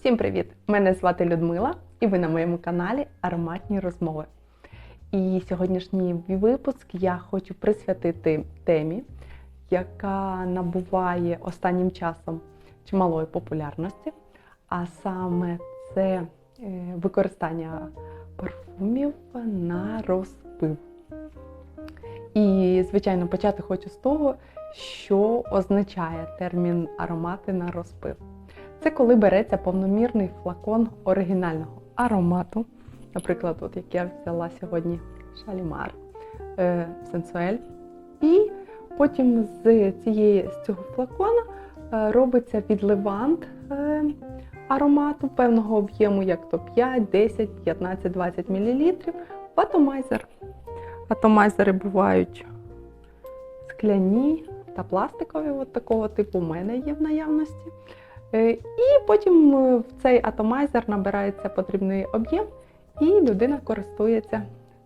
Всім привіт! Мене звати Людмила, і ви на моєму каналі Ароматні розмови. І сьогоднішній випуск я хочу присвятити темі, яка набуває останнім часом чималої популярності, а саме це е, використання парфумів на розпив. І, звичайно, почати хочу з того, що означає термін аромати на розпив. Це коли береться повномірний флакон оригінального аромату. Наприклад, от як я взяла сьогодні Шалімар е, Сенсуель. І потім з, цієї, з цього флакона е, робиться відливант е, аромату певного об'єму, як то 5, 10, 15, 20 мл в атомайзер. Атомайзери бувають скляні та пластикові, от такого типу у мене є в наявності. Е, І потім е, в цей атомайзер набирається потрібний об'єм, і людина користується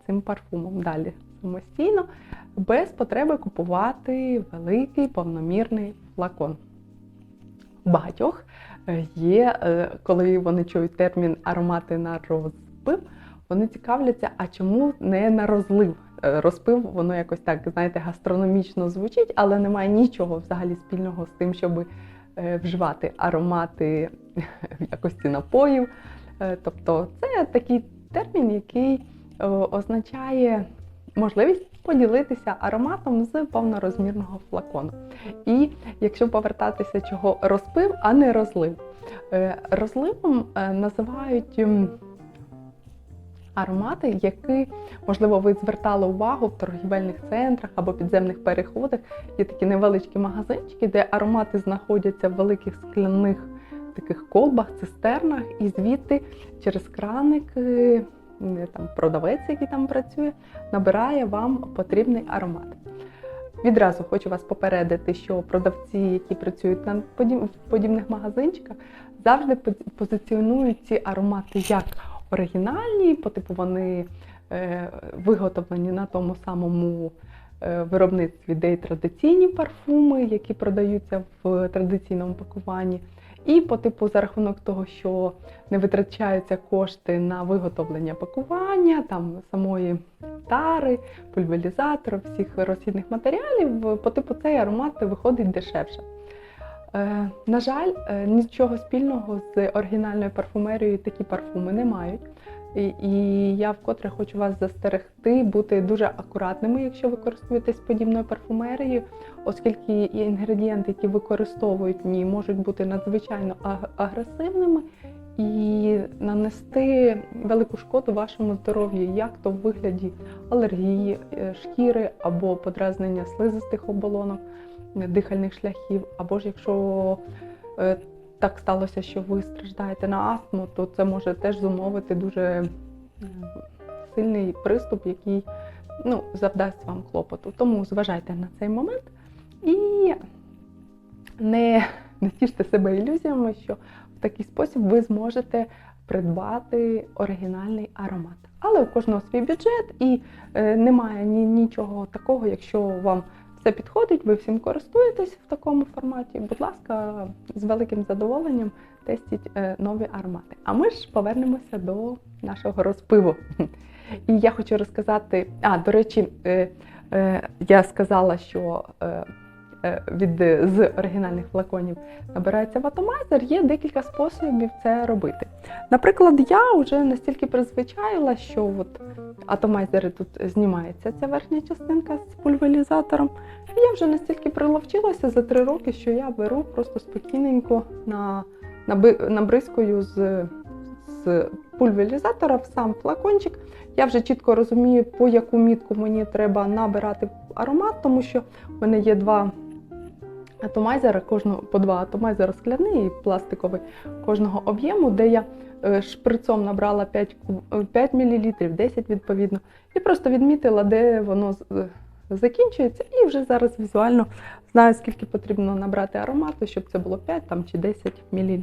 цим парфумом далі самостійно, без потреби купувати великий повномірний флакон. Багатьох е, є, коли вони чують термін аромати на розпив, вони цікавляться, а чому не на розлив? Розпив, воно якось так, знаєте, гастрономічно звучить, але немає нічого взагалі спільного з тим, щоб е, вживати аромати в якості напоїв. Е, Тобто це такий термін, який е, означає можливість поділитися ароматом з повнорозмірного флакону. І якщо повертатися, чого розпив, а не розлив. Е, Розливом е, називають аромати, які, можливо, ви звертали увагу в торгівельних центрах або підземних переходах. Є такі невеличкі магазинчики, де аромати знаходяться в великих скляних таких колбах, цистернах, і звідти через краник е, там, продавець, який там працює, набирає вам потрібний аромат. Відразу хочу вас попередити, що продавці, які працюють на подібних магазинчиках, завжди позиціонують ці аромати як оригінальні, по типу вони е, виготовлені на тому самому е, виробництві, де й традиційні парфуми, які продаються в традиційному пакуванні. І по типу за рахунок того, що не витрачаються кошти на виготовлення пакування, там самої тари, пульверізатору, всіх розхідних матеріалів, по типу цей аромат виходить дешевше. Е, на жаль, е, нічого спільного з оригінальною парфумерією такі парфуми не мають. І, я вкотре хочу вас застерегти бути дуже акуратними, якщо ви користуєтесь подібною парфумерією, оскільки інгредієнти, які використовують в ній, можуть бути надзвичайно агресивними і нанести велику шкоду вашому здоров'ю, як то в вигляді алергії, е, шкіри або подразнення слизистих оболонок, дихальних шляхів, або ж якщо е, так сталося, що ви страждаєте на астму, то це може теж зумовити дуже е, сильний приступ, який ну, завдасть вам клопоту. Тому зважайте на цей момент і не, не тіште себе ілюзіями, що в такий спосіб ви зможете придбати оригінальний аромат. Але у кожного свій бюджет і е, немає ні, нічого такого, якщо вам все підходить, ви всім користуєтесь в такому форматі. Будь ласка, з великим задоволенням тестіть е, нові аромати. А ми ж повернемося до нашого розпиву. І я хочу розказати, а до речі, е, е, я сказала, що від з оригінальних флаконів набирається в атомайзер, є декілька способів це робити. Наприклад, я вже настільки призвичаїла, що от атомайзери тут знімається ця верхня частинка з пульверізатором. Я вже настільки приловчилася за три роки, що я беру просто спокійненько на, набризкою з, з пульверізатора в сам флакончик. Я вже чітко розумію, по яку мітку мені треба набирати аромат, тому що в мене є два атомайзера, кожного, по два атомайзера скляний і пластиковий кожного об'єму, де я шприцом набрала 5, е, 5 мл, 10 відповідно, і просто відмітила, де воно е, закінчується, і вже зараз візуально знаю, скільки потрібно набрати аромату, щоб це було 5 там, чи 10 мл.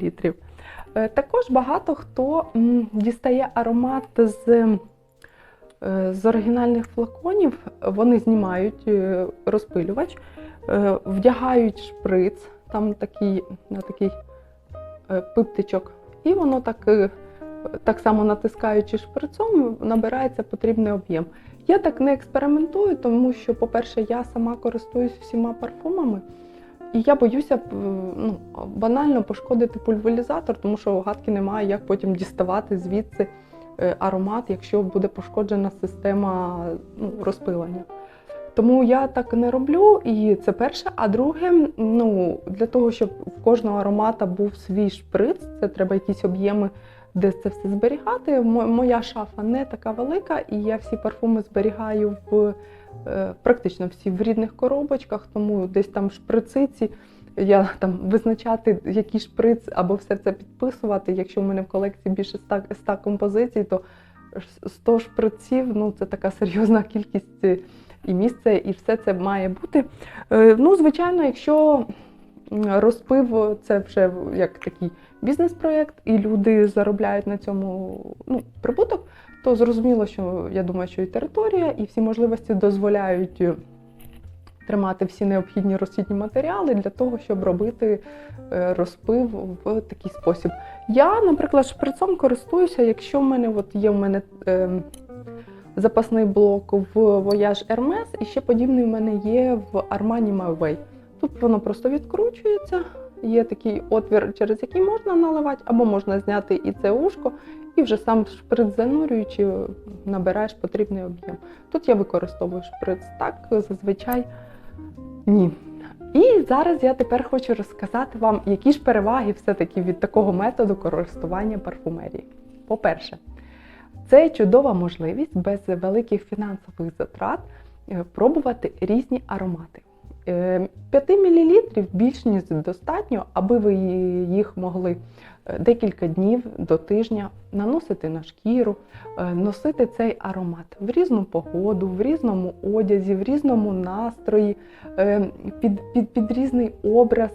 Е, Також багато хто дістає аромат з, е, з оригінальних флаконів, вони знімають е, розпилювач, е, вдягають шприц, там такий, на такий е, пиптичок, і воно так, е, так само натискаючи шприцом, набирається потрібний об'єм. Я так не експериментую, тому що, по-перше, я сама користуюсь всіма парфумами, і я боюся ну, банально пошкодити пульверизатор, тому що гадки немає, як потім діставати звідси е, аромат, якщо буде пошкоджена система ну, розпилення. Тому я так не роблю, і це перше. А друге, ну для того, щоб в кожного аромата був свій шприц, це треба якісь об'єми, де це все зберігати. Моя шафа не така велика, і я всі парфуми зберігаю в е, практично всі в рідних коробочках, тому десь там шприциці. Я там визначати, який шприц або все це підписувати. Якщо в мене в колекції більше 100, 100 композицій, то 100 шприців ну це така серйозна кількість е, і місце, і все це має бути. Е, Ну, звичайно, якщо розпив це вже як такий бізнес-проєкт, і люди заробляють на цьому ну, прибуток, то зрозуміло, що я думаю, що і територія, і всі можливості дозволяють тримати всі необхідні розхідні матеріали для того, щоб робити е, розпив в такий спосіб. Я, наприклад, шприцом користуюся, якщо в мене от є в мене. Е, запасний блок в Voyage Hermes, і ще подібний в мене є в Armani My Way. Тут воно просто відкручується, є такий отвір, через який можна наливати, або можна зняти і це ушко, і вже сам шприц занурюючи, набираєш потрібний об'єм. Тут я використовую шприц так, зазвичай ні. І зараз я тепер хочу розказати вам, які ж переваги все-таки від такого методу користування парфумерії. По-перше, це чудова можливість без великих фінансових затрат е, пробувати різні аромати. 5 мл більш ніж достатньо, аби ви їх могли е, декілька днів до тижня наносити на шкіру, е, носити цей аромат в різну погоду, в різному одязі, в різному настрої, е, під, під, під різний образ.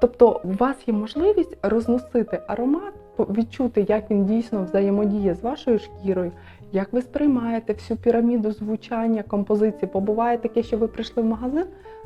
Тобто у вас є можливість розносити аромат, відчути, як він дійсно взаємодіє з вашою шкірою, як ви сприймаєте всю піраміду звучання композиції. Бо буває таке, що ви прийшли в магазин,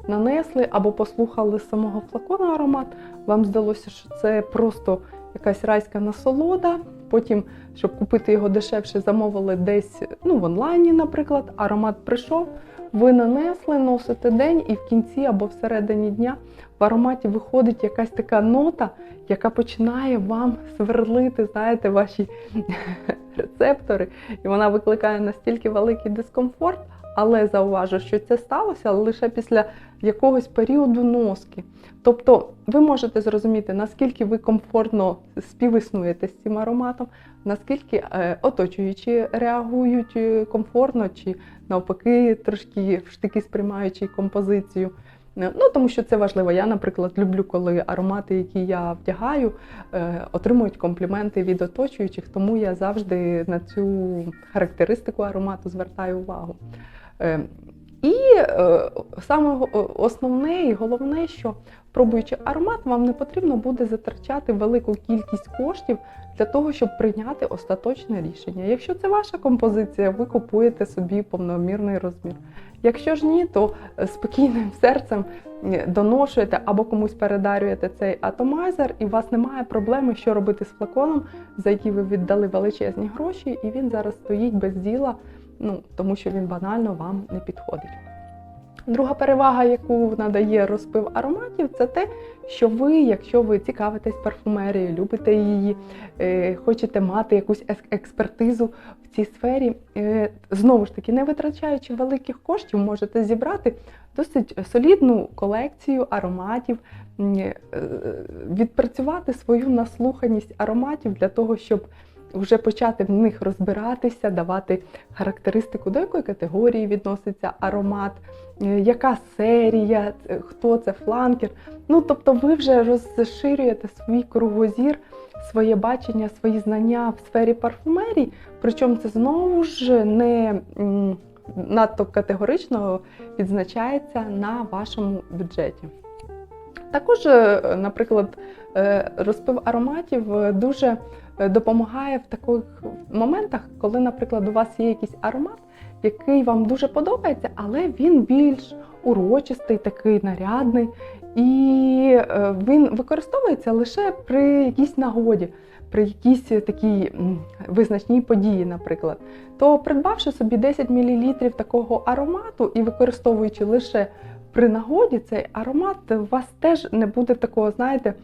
нанесли або послухали з самого флакона аромат. Вам здалося, що це просто якась райська насолода. Потім, щоб купити його дешевше, замовили десь ну, в онлайні, наприклад. Аромат прийшов, ви нанесли, носите день, і в кінці або всередині дня в ароматі виходить якась така нота, яка починає вам сверлити, знаєте, ваші рецептори, і вона викликає настільки великий дискомфорт. Але зауважу, що це сталося лише після якогось періоду носки. Тобто ви можете зрозуміти, наскільки ви комфортно співіснуєте з цим ароматом, наскільки е, оточуючі реагують е, комфортно, чи навпаки трошки в штики сприймаючи композицію. Е, Ну, тому що це важливо. Я, наприклад, люблю, коли аромати, які я вдягаю, е, отримують компліменти від оточуючих, тому я завжди на цю характеристику аромату звертаю увагу. Е, І е, саме основне і головне, що пробуючи аромат, вам не потрібно буде затрачати велику кількість коштів для того, щоб прийняти остаточне рішення. Якщо це ваша композиція, ви купуєте собі повномірний розмір. Якщо ж ні, то е, спокійним серцем е, доношуєте або комусь передарюєте цей атомайзер, і у вас немає проблеми, що робити з флаконом, за який ви віддали величезні гроші, і він зараз стоїть без діла, ну тому що він банально вам не підходить. Друга перевага, яку надає розпив ароматів, це те, що ви, якщо ви цікавитесь парфумерією, любите її, е, хочете мати якусь експертизу в цій сфері, е, знову ж таки, не витрачаючи великих коштів, можете зібрати досить солідну колекцію ароматів, е, відпрацювати свою наслуханість ароматів для того, щоб вже почати в них розбиратися, давати характеристику, до якої категорії відноситься аромат, е, яка серія, е, хто це фланкер. Ну, тобто ви вже розширюєте свій кругозір, своє бачення, свої знання в сфері парфумерії, причому це знову ж не надто категорично відзначається на вашому бюджеті. Також, е, наприклад, е, розпив ароматів е, дуже допомагає в таких моментах, коли, наприклад, у вас є якийсь аромат, який вам дуже подобається, але він більш урочистий, такий нарядний. і він використовується лише при якійсь нагоді, при якійсь такій визначній події, наприклад. То придбавши собі 10 мл такого аромату і використовуючи лише при нагоді цей аромат, у вас теж не буде такого, знаєте,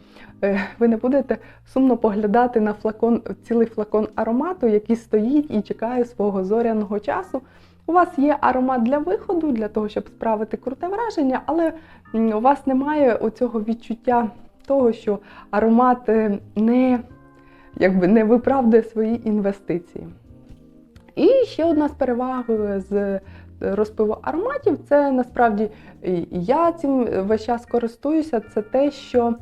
е, ви не будете сумно поглядати на флакон, цілий флакон аромату, який стоїть і чекає свого зоряного часу. У вас є аромат для виходу, для того, щоб справити круте враження, але у вас немає оцього відчуття того, що аромат е, не, якби, не виправдує свої інвестиції. І ще одна з переваг е, з розпиву ароматів це насправді я цим весь час користуюся. Це те, що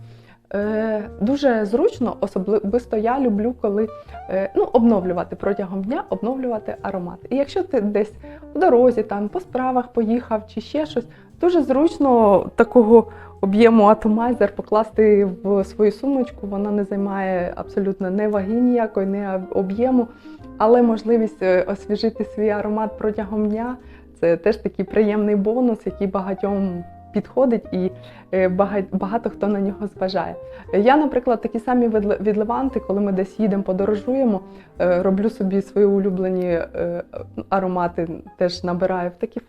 е, дуже зручно, особисто я люблю, коли е, ну, обновлювати протягом дня, обновлювати аромат. І якщо ти десь в дорозі, там по справах поїхав чи ще щось, дуже зручно такого об'єму атомайзер покласти в свою сумочку. Вона не займає абсолютно не ваги ніякої, не об'єму, але можливість е, освіжити свій аромат протягом дня. Це теж такий приємний бонус, який багатьом підходить, і е, багато хто на нього зважає. Я, наприклад, такі самі відливанти, коли ми десь їдемо, подорожуємо, е, роблю собі свої улюблені е, аромати, теж набираю в такі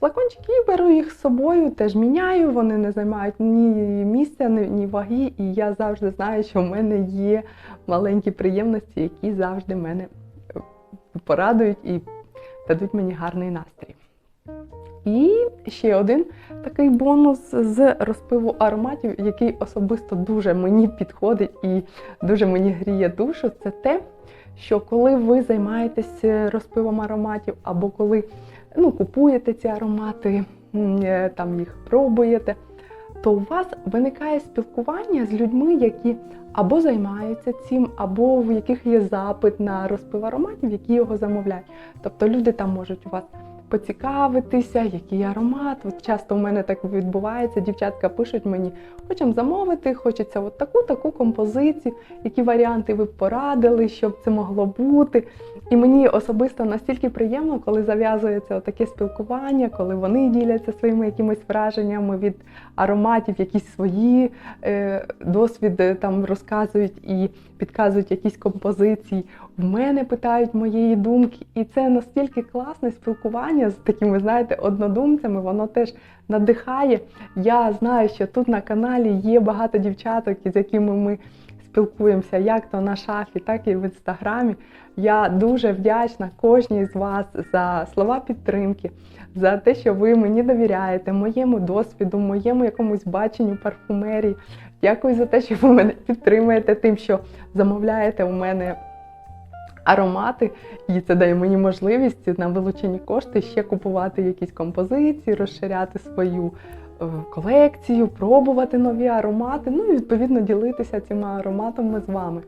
флакончики і беру їх з собою, теж міняю. Вони не займають ні місця, ні ваги. І я завжди знаю, що в мене є маленькі приємності, які завжди мене порадують і дадуть мені гарний настрій. І ще один такий бонус з розпиву ароматів, який особисто дуже мені підходить і дуже мені гріє душу, це те, що коли ви займаєтесь розпивом ароматів, або коли ну, купуєте ці аромати, е, там їх пробуєте, то у вас виникає спілкування з людьми, які або займаються цим, або в яких є запит на розпив ароматів, які його замовляють. Тобто люди там можуть у вас поцікавитися, який аромат. От часто у мене так відбувається. Дівчатка пишуть мені, хочемо замовити, хочеться от таку таку композицію, які варіанти ви порадили, щоб це могло бути. І мені особисто настільки приємно, коли зав'язується таке спілкування, коли вони діляться своїми якимись враженнями від ароматів, якісь свої е, досвіди там розказують і підказують якісь композиції. В мене питають моєї думки, і це настільки класне спілкування з такими, знаєте, однодумцями. Воно теж надихає. Я знаю, що тут на каналі є багато дівчаток, з якими ми спілкуємося, як то на шафі, так і в інстаграмі. Я дуже вдячна кожній з вас за слова підтримки, за те, що ви мені довіряєте, моєму досвіду, моєму якомусь баченню парфумерії. Дякую за те, що ви мене підтримуєте тим, що замовляєте у мене аромати, і це дає мені можливість на вилучені кошти ще купувати якісь композиції, розширяти свою е, колекцію, пробувати нові аромати, ну і відповідно ділитися цими ароматами з вами.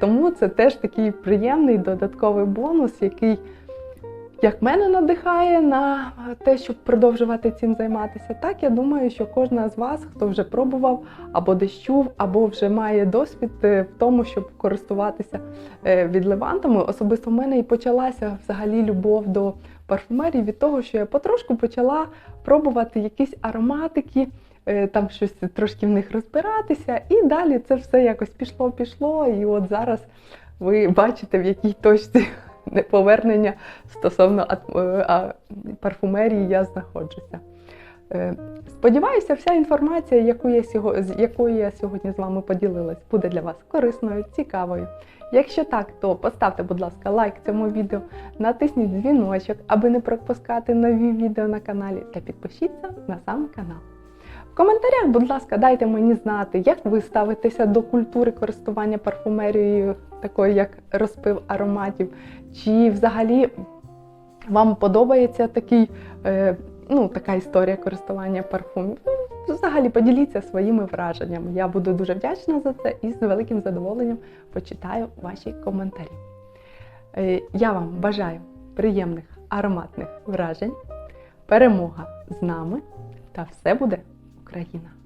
Тому це теж такий приємний додатковий бонус, який як мене надихає на те, щоб продовжувати цим займатися, так я думаю, що кожна з вас, хто вже пробував або десь чув, або вже має досвід е, в тому, щоб користуватися е, відливантами. Особисто в мене і почалася взагалі любов до парфумерії від того, що я потрошку почала пробувати якісь ароматики. Е, там щось трошки в них розбиратися, і далі це все якось пішло-пішло. І от зараз ви бачите, в якій точці неповернення стосовно е, парфумерії я знаходжуся. Е, сподіваюся, вся інформація, яку я з якою я сьогодні з вами поділилась, буде для вас корисною, цікавою. Якщо так, то поставте, будь ласка, лайк цьому відео, натисніть дзвіночок, аби не пропускати нові відео на каналі, та підпишіться на сам канал. В коментарях, будь ласка, дайте мені знати, як ви ставитеся до культури користування парфумерією, такою як розпив ароматів, чи взагалі вам подобається такий, е, ну, така історія користування парфумів? Ну, взагалі поділіться своїми враженнями. Я буду дуже вдячна за це і з великим задоволенням почитаю ваші коментарі. Е, я вам бажаю приємних ароматних вражень, перемога з нами та все буде Україна!